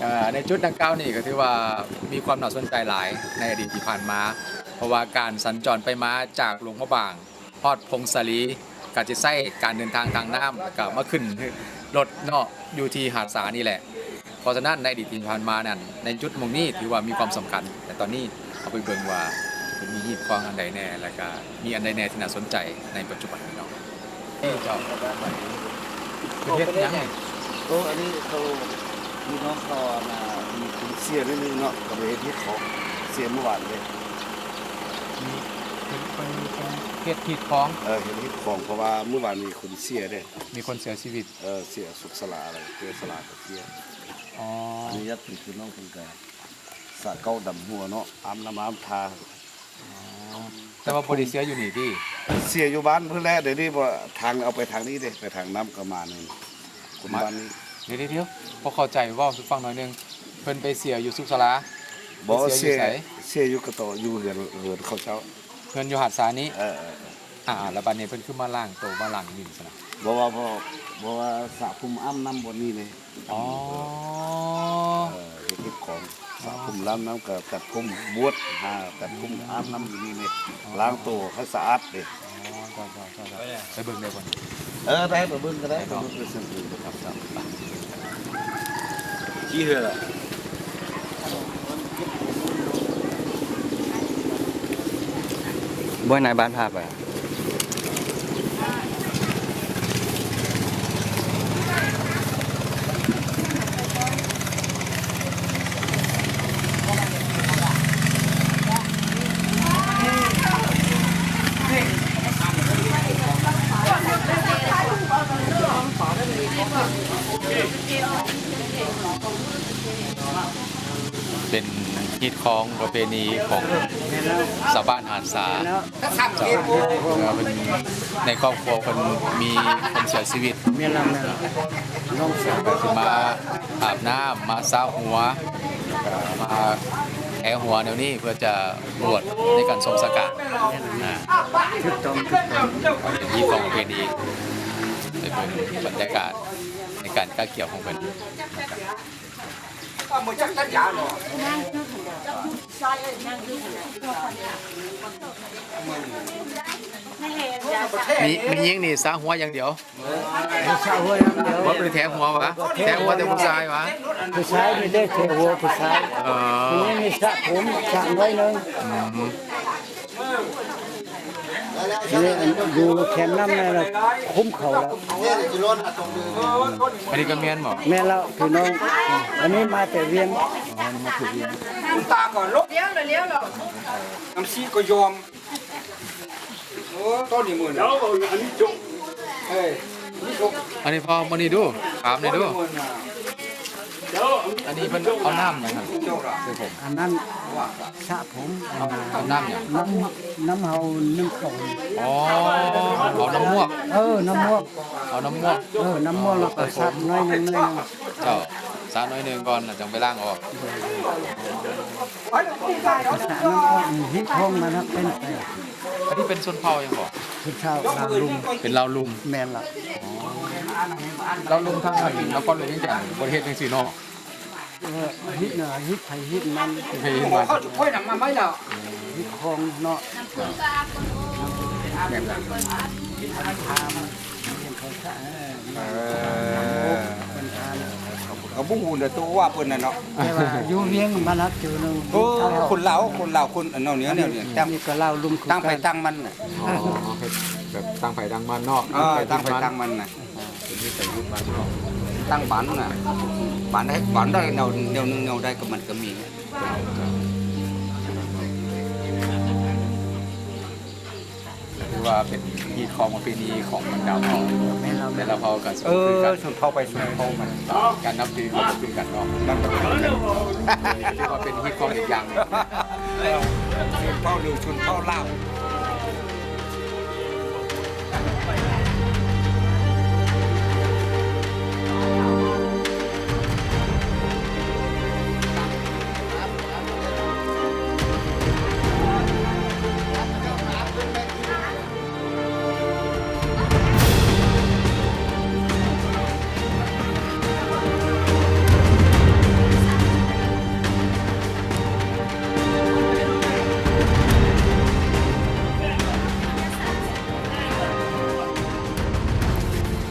เอ่อในจุดดังกล่าวนี่ก็ถือว่ามีความน่าสนใจหลายในอดีตที่ผ่านมา เพราะว่าการสัญจรไปมาจากหลวงพระบางฮอดพงศาลีกาจะใช้การเดินทางทางน้ำกับมาขึ้นรถเนาะอยู่ที่หาดสานี่แหละ เพราะฉะนั้นในอดีตที่ผ่านมานั่นในจุดหมองนี้ถือว่ามีความสำคัญ แต่ตอนนี้เอาไปเบิ่งว่ามีหีบคลองอันใดแน่แล้วก็มีอันใดแน่ที่น่าสนใจในปัจจุบันนี้เนาะนี่เจ้าประเทศยังไงโอ้อันนี้เขา พี่น้องเขามามีคุณเสียนิดนึงเนาะกับเวทีเขาเสียเมื่อวานเลยมีเป็นเป็นเป็นเขตขีดคลองเออเห็นที่ของเพราะว่าเมื่อวานมีคนเสียเด้มีคนเสียชีวิต เออเสียสุขสลาอะไรเสียสลากับเสียอ๋ออันนี้ยัดเป็นพี่น้องคนกันสะเก้าดำหัวเนาะอามน้ำอามทาแต่ว่าบริเสียอยู่นี่ที่เสียอยู่บ้านเพื่อนแรกเดี๋ยวนี้ว่าทางเอาไปทางนี้เด้ไปทางน้ำกระมาหนึ่งคนบ้านนี้ เดี๋ยวเดี๋ยวเดี๋ยวพอเข้าใจเว่าสุฟังหน่อยหนึงเพิ่นไปเสียอยู่สุขสลาบอกว่าเสีเสียยอยู่ไสเสียอยู่กระโตอยู่เหือนเหือนเขาเจ้าเพิ่นอยู่หาดสานี้เออเออเอออ่าแล้วบัดนี้เพิ่นขึ้นมาล่างโตมาล่างนี่ซะนะบอกว่าพอบอกว่าสระภูมิอ้ำน้ำบนนี้เลยอ๋อเออเฮ็ดเฮ็ดของสระภูมิล้างน้ำกับกัดภูมิบวชหากัดภูมิอ้ำน้ำอยู่นี่เนี่ยล้างตัวให้สะอาดเลยอ๋อจ้าจ้าจ้าจ้าไปเบิ่งได้บ่นี่เออได้ตัวเบิ้งก็ได้ตัวเบิ้งเป็นสิ่งอื่นครับ ที่เหือบ่นายบ้านภาพอะ เป็นฮีด คล้องประเพณีของชาวบ้านหาดสาเจ้าเอ่อเป็นในครอบครัวคนมีคนเสียชีวิตเมียลำเนี่ยน้องสาวก็คือมาอาบน้ำมาซาหัวเอ่อมาแอหัวเดี๋ยวนี้เพื่อจะบวชในการทรงสกัดนะชุดตรงชุดตรงเป็นฮีดของประเพณีเป็นบรรยากาศในการก้าเกี่ยวของเป็น มีมียิงนี่ซาหัวอย่างเดียวผู้ชายหัวน้ำเดียวว่าเป็นแทงหัววะแทงหัวแต่ผู้ชายวะผู้ชายมีได้เทหัวผู้ชายเออทีนี้มีสระผมสระไว้หนึง ทีนี้อยู่แคมป์น้ำเนี่ยนะคุ้มเขาแล้วอันนี้ก็เมียนหมอแม่เราพี่น้อง อันนี้มาแต่เวียงคุณตาก่อนลบเลี้ยวเลยเลี้ยวเลยน้ำซีก็ยอมโอ้ต้นนี่มือแล้วอันนี้จุกเฮ้ยนี่จุกอันนี้พอมานี่ดูถามหน่ดู อน่ะอันนี้เพิ่นเอาน้ำนะครับจุกอะคือผมอันนั้นสระผมเอาเอาน้ำอย่างน้ำน้ำเฮานึ่งก่อนอ๋อเอาน้ำมวกเออน้ำมวกเอาน้ำมวกเออน้ำมวกแล้วก็ซับน้อยหนึงน้อยหนึงเจ้าสาหน่อยหนึงก่อนแล้วจังไปล้างออกสระน้ำออกหิ้องมันนะเป็นไปอันนี้เป็นชนเผ่ายังบ่ผู้ชาวลาวลุงเป็นลาวลุมแม่นละ ลาวลุมทางนั้นแล้วก็เลยนี่จังประเทศจังซี่เนาะเออฮิตเนาะฮิตไผฮิตมันเคยเห็นบอบ่กเขาจะค่อยหนังมาไหมล่ะฮิตคองเนาะแบบนั้นทามเห็นเขาซะเออเออเป็นทานเขาบุ้งหุ่นแต่ตัวว่าเพิ่นน่ะเนาะแต่ว่าอยู่เวียงมานักอยู่นึงโอ้คนลาวคนลาวคนอันเนาะเนี้ยเนี่ยเนี่ยตั้งนี่ก็เล่าลุมคือตั้งไปกันตั้งมันน่ะอ๋อแบบตั้งไผตั้งมันเนาะเออตั้งไปตั้งมันน่ะ เป็นนิสัยยุคบ้านเนาะตั้งบ้านน่ะบ้านได้บ้านได้แนวแนวนึงแนวได้ก็มันก็มีถือว่าเป็นฮีดคองประเพณีของบรรดาเผ่าแม่เราแต่ละเผากันเอออกันเข้าไปสุดเข้ามันการนับถือก็คือกันเนาะมันก็เป็นถือว่าเป็นฮีดคองอีกอย่างหนึ่งเข้าเร็วชนเข้าล่า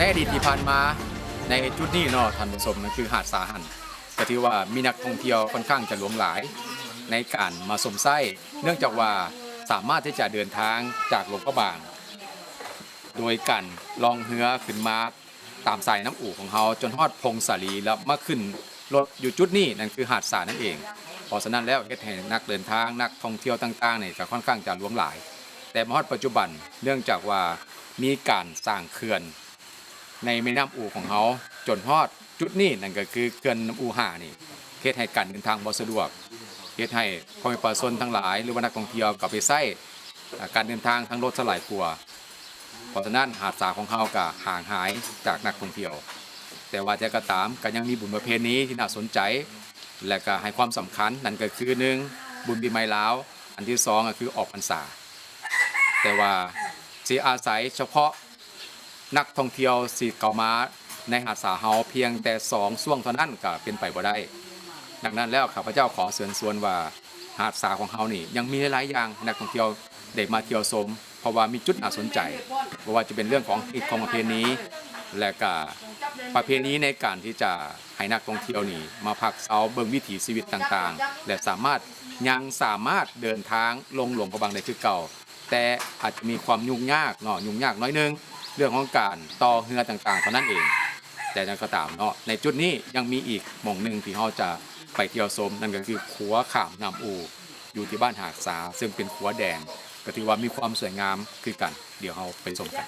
ในอดีตที่ผ่านมาในจุดนี้เนาะท่านผู้ชมนั่นคือหาดสาหันก็ถือว่ามีนักท่องเที่ยวค่อนข้างจะหลวงหลาย ในการมาสมไส้เนื่องจากว่าสามารถที่จะเดินทางจากหลวงพระบางโดยการลองเฮือขึ้นมาตามสายน้ำอู่ของเขาจนฮอดพงสาลีแล้วมาขึ้นรถอยู่จุดนี้นั่นคือหาดสานั่นเองพราะฉะนั้นแล้วเฮ็ดให้นักเดินทางนักท่องเที่ยวต่างๆเนี่ยก็ค่อนข้างจะหลวงหลาย แต่มาฮอดปัจจุบันเนื่องจากว่ามีการสร้างเขื่อน ในแม่น้ำอู่ของเขาจนฮอดจุดนี้นั่นก็คือเขื่อนน้ำอู่ห่านี่เฮ็ดให้การเดินทางบ่สะดวกเฮ็ดให้พ่อแม่ประชาชนทั้งหลาย หรือว่านักท่องเที่ยวก็ไปใช้การเดินทางทางรถสลายกลัวเพราะฉะนั้นหาดสาของเขาก็ห่างหายจากนักท่องเที่ยว แต่ว่าจะก็ตามก็ยังมีบุญประเพณีที่น่าสนใจ และก็ให้ความสำคัญนั่นก็คือหนึ่งบุญปีใหม่ลาว อันที่สองก็คือออกพรรษา แต่ว่าสิอาศัยเฉพาะ นักท่องเที่ยวสิเข้ามาในหาดสาเฮาเพียงแต่สองช่วงเท่านั้นก็เป็นไปบ่ได้ ดังนั้นแล้วข้าพเจ้าขอเชิญชวนว่าหาดสาของเฮานี่ยังมีหลายอย่างนักท่องเที่ยวได้มาเที่ยวชมเพราะว่ามีจุดน่าสนใจเพราะว่าจะเป็นเรื่องของอิทของประเพณีและก็ประเพณีในการที่จะให้นักท่องเที่ยวนี่มาพักเซาเบิ่งวิถีชีวิตต่างๆ และสามารถยังสามารถเดินทางลงหลวงพระบางได้คือเก่า แต่อาจจะมีความยุ่งยากเนาะยุ่งยากน้อยนึง รื่องของการต่อเรือต่างๆเท่านั้นเอง แต่ยังก็ตามเนาะในจุดนี้ยังมีอีกหม่องหนึ่งที่เราจะไปเที่ยวชมนั่นก็คือขัวขามน้ำอู อยู่ที่บ้านหากสา ซึ่งเป็นขัวแดงก็ถือว่ามีความสวยงามคือกัน เดี๋ยวเราไปชมกัน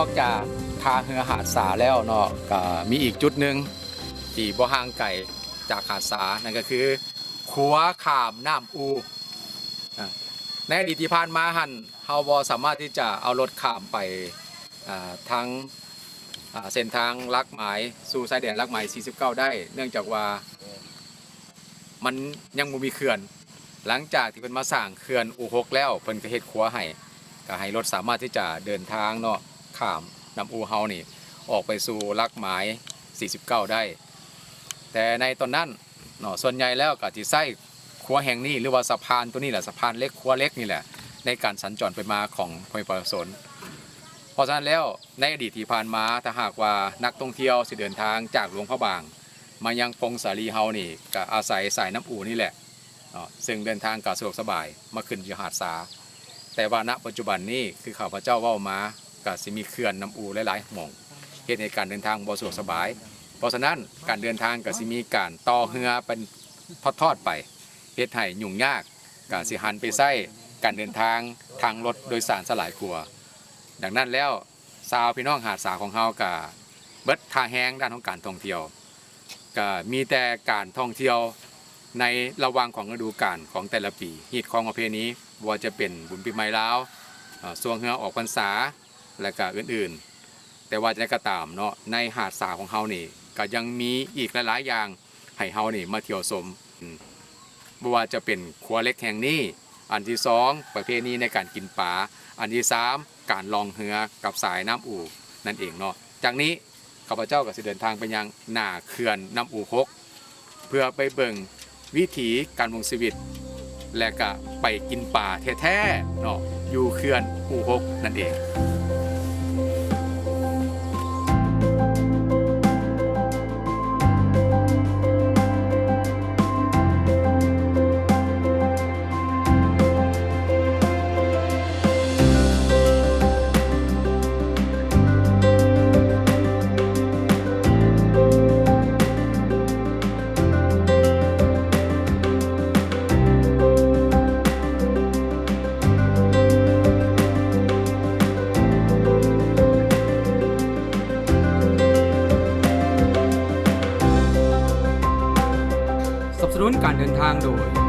อกจากทางเรือหาดสาแล้วเนาะก็มีอีกจุดหนึ่งที่บ่ห่างไกลจากหาดสานั่นก็คือขัวขามน้ำอูในอดีตที่ผ่านมาหันเฮาบ่สามารถที่จะเอารถข้ามไปอ่าทางเส้นทางลักหมายสู่ชายแดนลักหมาย 49 ได้ เนื่องจากว่ามันยังบ่มีเขื่อน หลังจากที่เพิ่นมาสร้างเขื่อนอู่หกแล้วเพิ่นก็เฮ็ดขัวให้ก็ให้รถสามารถที่จะเดินทางเนาะ ข้ามนำอูเฮานี่ออกไปสู่ลักหมาย 49 ได้ แต่ในตอนนั้นเนาะส่วนใหญ่แล้วก็ที่ใช้ขัวแห่งนี้หรือว่าสะพานตัวนี้แหละสะพานเล็กขัวเล็กนี่แหละในการสัญจรไปมาของพลประชาชนเพราะฉะนั้นแล้วในอดีตที่ผ่านมาถ้าหากว่านักท่องเที่ยวสิเดินทางจากหลวงพระบาง มายังพงสาลีเฮานี่ก็อาศัยสายน้ำอูนี่แหละเนาะซึ่งเดินทางก็สะดวกสบายมาขึ้นอยู่หาดสา แต่ว่าณปัจจุบันนี้คือข้าพเจ้าว้ามา ก็สิมีเขื่อนน้ำอูหลายๆหม่องเฮ็ดให้การเดินทางบ่สะดวกสบาย เพราะฉะนั้นการเดินทางก็สิมีการต่อเรือเป็นทอดๆไปเฮ็ดให้ยุ่งยากก็สิหันไปใช้การเดินทางทางรถโดยสารสลายกลัว ดังนั้นแล้วชาวพี่น้องหาดสาของเฮาก็เบิดท่าแห้งด้านของการท่องเที่ยวก็มีแต่การท่องเที่ยวในระว่างของฤดูกาลของแต่ละปีฮีตของประเพณีว่าจะเป็นบุญปีใหม่ลาวเอ่อสวงเฮือออกพรรษา และก็อื่นๆ แต่ว่าจะก็ตามเนาะในหาดสาของเฮานี่ก็ยังมีอีกหลายๆอย่างให้เฮานี่มาเที่ยวชมอืมบ่ว่าจะเป็นครัวเล็กแห่งนี้ อันที่สองประเพณีในการกินปลาอันที่สามการลองเรือกับสายน้ำอู่นั่นเองเนาะจากนี้ข้าพเจ้าก็สิเดินทางไปยังหน้าเขื่อนน้ำอู่คกเพื่อไปเบิ่งวิถีการวงชีวิต และก็ไปกินป่าแท้ๆเนาะอยู่เขื่อนอู่ฮกนั่นเอง การเดินทางโดย